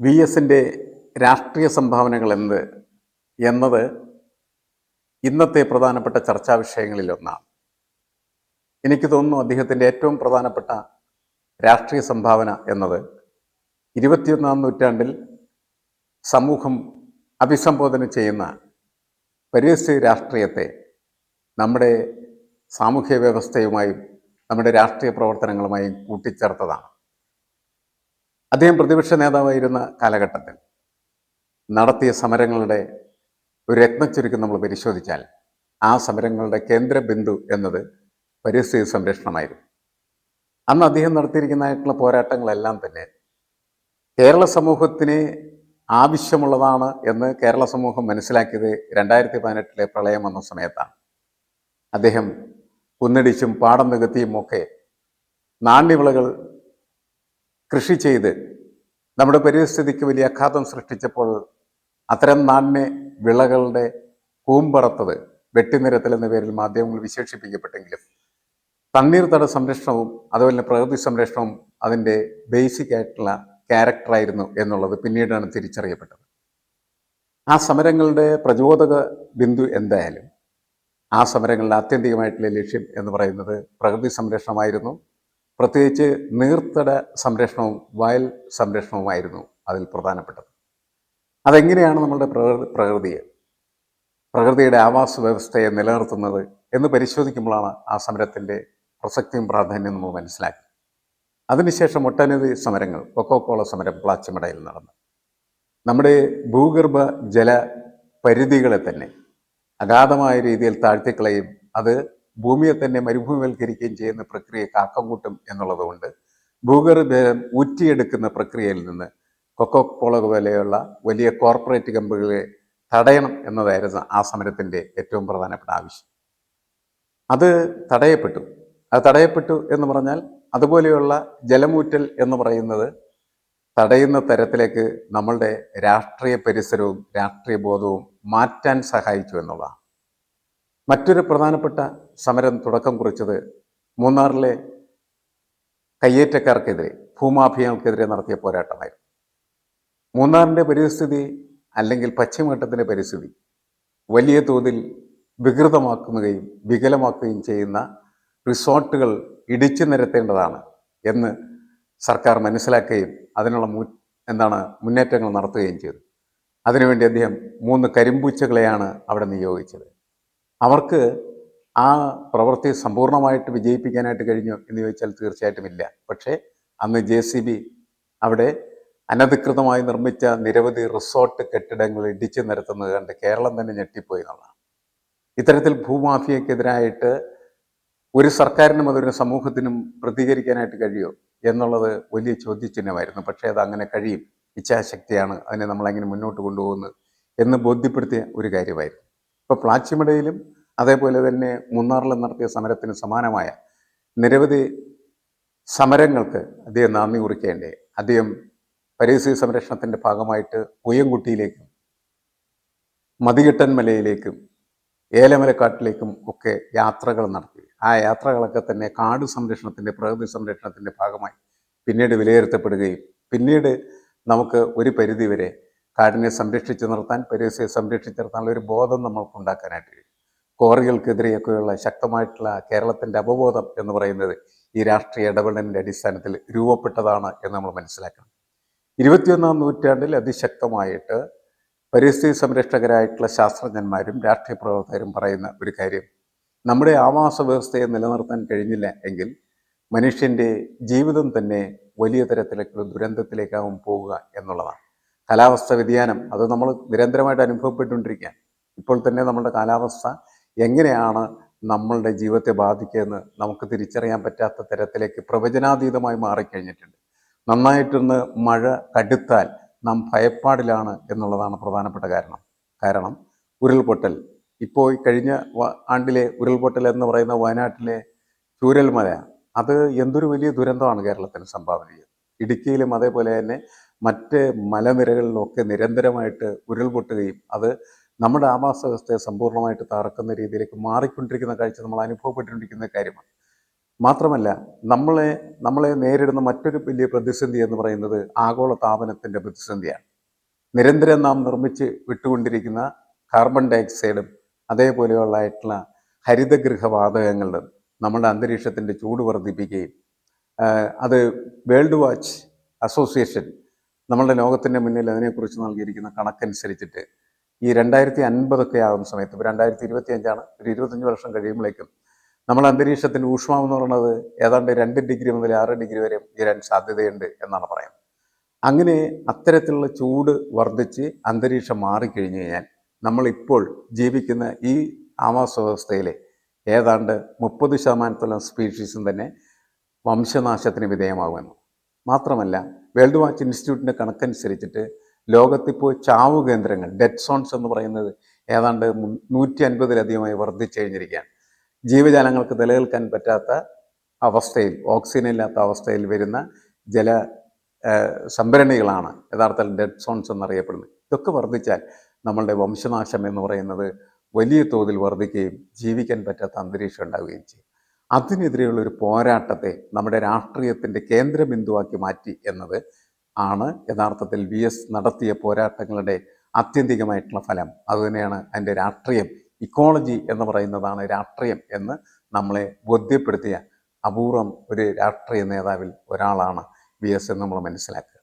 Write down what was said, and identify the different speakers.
Speaker 1: V എസിന്റെ രാഷ്ട്രീയ സംഭാവനകൾ എന്ത് എന്നത് ഇന്നത്തെ പ്രധാനപ്പെട്ട ചർച്ചാ വിഷയങ്ങളിലൊന്നാണ് എനിക്ക് തോന്നുന്നു അദ്ദേഹത്തിന്റെ ഏറ്റവും പ്രധാനപ്പെട്ട രാഷ്ട്രീയ സംഭാവന എന്നത് ഇരുപത്തിയൊന്നാം നൂറ്റാണ്ടിൽ സമൂഹം അഭിസംബോധന ചെയ്യുന്ന പരിസ്ഥിതി രാഷ്ട്രീയത്തെ നമ്മുടെ സാമൂഹ്യ വ്യവസ്ഥയുമായും നമ്മുടെ രാഷ്ട്രീയ പ്രവർത്തനങ്ങളുമായും കൂട്ടിച്ചേർത്തതാണ്. അദ്ദേഹം പ്രതിപക്ഷ നേതാവായിരുന്ന കാലഘട്ടത്തിൽ നടത്തിയ സമരങ്ങളുടെ ഒരു രത്നച്ചുരുക്കം നമ്മൾ പരിശോധിച്ചാൽ ആ സമരങ്ങളുടെ കേന്ദ്ര ബിന്ദു എന്നത് പരിസ്ഥിതി സംരക്ഷണമായിരുന്നു. അന്ന് അദ്ദേഹം നടത്തിയിരിക്കുന്നതായിട്ടുള്ള പോരാട്ടങ്ങളെല്ലാം തന്നെ കേരള സമൂഹത്തിന് ആവശ്യമുള്ളതാണ് എന്ന് കേരള സമൂഹം മനസ്സിലാക്കിയത് രണ്ടായിരത്തി പതിനെട്ടിലെ പ്രളയം വന്ന സമയത്താണ്. അദ്ദേഹം കുന്നിടിച്ചും പാടം നികത്തിയും ഒക്കെ നാണ്യവിളകൾ കൃഷി ചെയ്ത് നമ്മുടെ പരിസ്ഥിതിക്ക് വലിയ ആഘാതം സൃഷ്ടിച്ചപ്പോൾ അത്തരം നാണ്യ വിളകളുടെ കൂമ്പറത്തത് വെട്ടിനിരത്തൽ എന്ന പേരിൽ മാധ്യമങ്ങൾ വിശേഷിപ്പിക്കപ്പെട്ടെങ്കിലും തണ്ണീർത്തട സംരക്ഷണവും അതുപോലെ പ്രകൃതി സംരക്ഷണവും അതിന്റെ ബേസിക് ആയിട്ടുള്ള ക്യാരക്ടറായിരുന്നു എന്നുള്ളത് പിന്നീടാണ് തിരിച്ചറിയപ്പെട്ടത്. ആ സമരങ്ങളുടെ പ്രചോദക ബിന്ദു എന്തായാലും ആ സമരങ്ങളുടെ ആത്യന്തികമായിട്ടുള്ള ലക്ഷ്യം എന്ന് പറയുന്നത് പ്രകൃതി സംരക്ഷണമായിരുന്നു. പ്രത്യേകിച്ച് നീർത്തട സംരക്ഷണവും വയൽ സംരക്ഷണവുമായിരുന്നു അതിൽ പ്രധാനപ്പെട്ടത്. അതെങ്ങനെയാണ് നമ്മളുടെ പ്രകൃതി പ്രകൃതിയെ പ്രകൃതിയുടെ ആവാസ വ്യവസ്ഥയെ നിലനിർത്തുന്നത് എന്ന് പരിശോധിക്കുമ്പോഴാണ് ആ സമരത്തിന്റെ പ്രസക്തിയും പ്രാധാന്യവും നമ്മൾ മനസ്സിലാക്കി. അതിനുശേഷം ഒട്ടനവധി സമരങ്ങൾ കൊക്കോക്കോള സമരം പ്ലാച്ചിമടയിൽ നടന്നു. നമ്മുടെ ഭൂഗർഭ ജല പരിധികളെ തന്നെ അഗാധമായ രീതിയിൽ താഴ്ത്തിക്കളയും. അത് ഭൂമിയെ തന്നെ മരുഭൂമിവൽക്കരിക്കുകയും ചെയ്യുന്ന പ്രക്രിയ കാക്കം കൂട്ടും എന്നുള്ളതുകൊണ്ട് ഭൂഗർഭ ഊറ്റിയെടുക്കുന്ന പ്രക്രിയയിൽ നിന്ന് കൊക്കോ കോള പോലെയുള്ള വലിയ കോർപ്പറേറ്റ് കമ്പനികളെ തടയണം എന്നതായിരുന്നു ആ സമരത്തിന്റെ ഏറ്റവും പ്രധാനപ്പെട്ട ആവശ്യം. അത് തടയപ്പെട്ടു. അത് തടയപ്പെട്ടു എന്ന് പറഞ്ഞാൽ അതുപോലെയുള്ള ജലമൂറ്റൽ എന്ന് പറയുന്നത് തടയുന്ന തരത്തിലേക്ക് നമ്മളുടെ രാഷ്ട്രീയ പരിസരവും രാഷ്ട്രീയ ബോധവും മാറ്റാൻ സഹായിച്ചു എന്നുള്ളതാണ്. മറ്റൊരു പ്രധാനപ്പെട്ട സമരം തുടക്കം കുറിച്ചത് മൂന്നാറിലെ കയ്യേറ്റക്കാർക്കെതിരെ ഭൂമാഫിയകൾക്കെതിരെ നടത്തിയ പോരാട്ടമായിരുന്നു. മൂന്നാറിന്റെ പരിസ്ഥിതി അല്ലെങ്കിൽ പശ്ചിമഘട്ടത്തിന്റെ പരിസ്ഥിതി വലിയ തോതിൽ വികൃതമാക്കുകയും വികലമാക്കുകയും ചെയ്യുന്ന റിസോർട്ടുകൾ ഇടിച്ചു നിരത്തേണ്ടതാണ് എന്ന് സർക്കാർ മനസ്സിലാക്കുകയും അതിനുള്ള മു എന്താണ് മുന്നേറ്റങ്ങൾ നടത്തുകയും ചെയ്തു. അതിനുവേണ്ടി അദ്ദേഹം മൂന്ന് കരിമ്പൂച്ചകളെയാണ് അവിടെ നിയോഗിച്ചത്. അവർക്ക് ആ പ്രവൃത്തി സമ്പൂർണമായിട്ട് വിജയിപ്പിക്കാനായിട്ട് കഴിഞ്ഞു എന്ന് ചോദിച്ചാൽ തീർച്ചയായിട്ടും ഇല്ല. പക്ഷേ അന്ന് ജെ സി ബി അവിടെ അനധികൃതമായി നിർമ്മിച്ച നിരവധി റിസോർട്ട് കെട്ടിടങ്ങൾ ഇടിച്ചു നിരത്തുന്നത് കണ്ട് കേരളം തന്നെ ഞെട്ടിപ്പോയി എന്നുള്ളതാണ്. ഇത്തരത്തിൽ ഭൂമാഫിയക്കെതിരായിട്ട് ഒരു സർക്കാരിനും അതൊരു സമൂഹത്തിനും പ്രതികരിക്കാനായിട്ട് കഴിയുമോ എന്നുള്ളത് വലിയ ചോദ്യചിഹ്നമായിരുന്നു. പക്ഷേ അത് അങ്ങനെ കഴിയും. ഇച്ഛാശക്തിയാണ് അതിനെ നമ്മളെങ്ങനെ മുന്നോട്ട് കൊണ്ടുപോകുന്നത് എന്ന് ബോധ്യപ്പെടുത്തിയ ഒരു കാര്യമായിരുന്നു. ഇപ്പോൾ പ്ലാച്ചിമടയിലും അതേപോലെ തന്നെ മൂന്നാറിൽ നടത്തിയ സമരത്തിന് സമാനമായ നിരവധി സമരങ്ങൾക്ക് അദ്ദേഹം നന്ദി കുറിക്കേണ്ടേ. അദ്ദേഹം പരിസ്ഥിതി സംരക്ഷണത്തിന്റെ ഭാഗമായിട്ട് ഉയ്യംകുട്ടിയിലേക്കും മതികെട്ടൻ മലയിലേക്കും ഏലമലക്കാട്ടിലേക്കും ഒക്കെ യാത്രകൾ നടത്തി. ആ യാത്രകളൊക്കെ തന്നെ കാട് സംരക്ഷണത്തിന്റെ പ്രകൃതി സംരക്ഷണത്തിന്റെ ഭാഗമായി പിന്നീട് വിലയിരുത്തപ്പെടുകയും പിന്നീട് നമുക്ക് ഒരു പരിധിവരെ കാടിനെ സംരക്ഷിച്ചു നിർത്താൻ പരിസ്ഥിതിയെ സംരക്ഷിച്ചു നിർത്താനുള്ള ഒരു ബോധം നമ്മൾക്ക് ഉണ്ടാക്കാനായിട്ട് കഴിയും. കോറികൾക്കെതിരെയൊക്കെയുള്ള ശക്തമായിട്ടുള്ള കേരളത്തിന്റെ അവബോധം എന്ന് പറയുന്നത് ഈ രാഷ്ട്രീയ ഇടപെടലിന്റെ അടിസ്ഥാനത്തിൽ രൂപപ്പെട്ടതാണ് എന്ന് നമ്മൾ മനസ്സിലാക്കണം. ഇരുപത്തിയൊന്നാം നൂറ്റാണ്ടിൽ അതിശക്തമായിട്ട് പരിസ്ഥിതി സംരക്ഷകരായിട്ടുള്ള ശാസ്ത്രജ്ഞന്മാരും രാഷ്ട്രീയ പ്രവർത്തകരും പറയുന്ന ഒരു കാര്യം നമ്മുടെ ആവാസ വ്യവസ്ഥയെ നിലനിർത്താൻ കഴിഞ്ഞില്ല എങ്കിൽ മനുഷ്യന്റെ ജീവിതം തന്നെ വലിയ തരത്തിലേക്കുള്ള ദുരന്തത്തിലേക്കാവും പോവുക എന്നുള്ളതാണ്. കാലാവസ്ഥ വ്യതിയാനം അത് നമ്മൾ നിരന്തരമായിട്ട് അനുഭവപ്പെട്ടുകൊണ്ടിരിക്കുകയാണ്. ഇപ്പോൾ തന്നെ നമ്മുടെ കാലാവസ്ഥ എങ്ങനെയാണ് നമ്മളുടെ ജീവിതത്തെ ബാധിക്കുകയെന്ന് നമുക്ക് തിരിച്ചറിയാൻ പറ്റാത്ത തരത്തിലേക്ക് പ്രവചനാതീതമായി മാറിക്കഴിഞ്ഞിട്ടുണ്ട്. നന്നായിട്ടൊന്ന് മഴ കടുത്താൽ നാം ഭയപ്പാടിലാണ് എന്നുള്ളതാണ് പ്രധാനപ്പെട്ട കാരണം. കാരണം ഉരുൾപൊട്ടൽ. ഇപ്പോൾ കഴിഞ്ഞ ആണ്ടിലെ ഉരുൾപൊട്ടൽ എന്ന് പറയുന്ന വയനാട്ടിലെ ചൂരൽമല അത് എന്തൊരു വലിയ ദുരന്തമാണ് കേരളത്തിന് സംഭാവന ചെയ്തത് ഇടുക്കിയിലും അതേപോലെ തന്നെ മറ്റ് മലനിരകളിലൊക്കെ നിരന്തരമായിട്ട് ഉരുൾപൊട്ടുകയും അത് നമ്മുടെ ആവാസ വ്യവസ്ഥയെ സമ്പൂർണമായിട്ട് തകർക്കുന്ന രീതിയിലേക്ക് മാറിക്കൊണ്ടിരിക്കുന്ന കാഴ്ച നമ്മൾ അനുഭവപ്പെട്ടുകൊണ്ടിരിക്കുന്ന കാര്യമാണ്. മാത്രമല്ല നമ്മളെ നമ്മളെ നേരിടുന്ന മറ്റൊരു വലിയ പ്രതിസന്ധി എന്ന് പറയുന്നത് ആഗോള താപനത്തിന്റെ പ്രതിസന്ധിയാണ്. നിരന്തരം നാം നിർമ്മിച്ച് വിട്ടുകൊണ്ടിരിക്കുന്ന കാർബൺ ഡയോക്സൈഡും അതേപോലെയുള്ളതായിട്ടുള്ള ഹരിതഗൃഹവാതകങ്ങളും നമ്മുടെ അന്തരീക്ഷത്തിന്റെ ചൂട് വർദ്ധിപ്പിക്കുകയും അത് വേൾഡ് വാച്ച് അസോസിയേഷൻ നമ്മളുടെ ലോകത്തിന്റെ മുന്നിൽ അതിനെക്കുറിച്ച് നൽകിയിരിക്കുന്ന കണക്കനുസരിച്ചിട്ട് ഈ രണ്ടായിരത്തി അൻപതൊക്കെ ആകുന്ന സമയത്ത് ഇപ്പോൾ രണ്ടായിരത്തി ഇരുപത്തി അഞ്ചാണ് ഒരു ഇരുപത്തഞ്ച് വർഷം കഴിയുമ്പോഴേക്കും നമ്മുടെ അന്തരീക്ഷത്തിന്റെ ഊഷ്മാവ് എന്ന് പറയുന്നത് ഏതാണ്ട് രണ്ട് ഡിഗ്രി മുതൽ ആറ് ഡിഗ്രി വരെ ഉയരാൻ സാധ്യതയുണ്ട് എന്നാണ് പറയുന്നത്. അങ്ങനെ അത്തരത്തിലുള്ള ചൂട് വർദ്ധിച്ച് അന്തരീക്ഷം മാറിക്കഴിഞ്ഞു കഴിഞ്ഞാൽ നമ്മളിപ്പോൾ ജീവിക്കുന്ന ഈ ആവാസ വ്യവസ്ഥയിലെ ഏതാണ്ട് മുപ്പത് ശതമാനത്തോളം സ്പീഷീസും തന്നെ വംശനാശത്തിന് വിധേയമാകുമെന്ന്. മാത്രമല്ല വേൾഡ് വാച്ച് ഇൻസ്റ്റിറ്റ്യൂട്ടിന്റെ കണക്കനുസരിച്ചിട്ട് ലോകത്തിപ്പോൾ ചാവു കേന്ദ്രങ്ങൾ ഡെഡ് സോൺസ് എന്ന് പറയുന്നത് ഏതാണ്ട് നൂറ്റി അൻപതിലധികമായി വർദ്ധിച്ചു കഴിഞ്ഞിരിക്കുകയാണ്. ജീവജാലങ്ങൾക്ക് നിലനിൽക്കാൻ പറ്റാത്ത അവസ്ഥയിൽ ഓക്സിജൻ ഇല്ലാത്ത അവസ്ഥയിൽ വരുന്ന ജല സംഭരണികളാണ് യഥാർത്ഥത്തിൽ ഡെഡ് സോൺസ് എന്നറിയപ്പെടുന്നത്. ഇതൊക്കെ വർദ്ധിച്ചാൽ നമ്മളുടെ വംശനാശം എന്ന് പറയുന്നത് വലിയ തോതിൽ വർദ്ധിക്കുകയും ജീവിക്കാൻ പറ്റാത്ത അന്തരീക്ഷം ഉണ്ടാവുകയും ചെയ്യും. അതിനെതിരെയുള്ള ഒരു പോരാട്ടത്തെ നമ്മുടെ രാഷ്ട്രീയത്തിന്റെ കേന്ദ്രബിന്ദുവാക്കി മാറ്റി എന്നത് ആണ്. യഥാർത്ഥത്തിൽ വി എസ് നടത്തിയ പോരാട്ടങ്ങളുടെ ആത്യന്തികമായിട്ടുള്ള ഫലം. അതുതന്നെയാണ് അതിന്റെ രാഷ്ട്രീയം. ഇക്കോളജി എന്ന് പറയുന്നതാണ് രാഷ്ട്രീയം എന്ന് നമ്മളെ ബോധ്യപ്പെടുത്തിയ അപൂർവം ഒരു രാഷ്ട്രീയ നേതാവിൽ ഒരാളാണ് വി എസ് എന്ന് നമ്മൾ മനസ്സിലാക്കുക.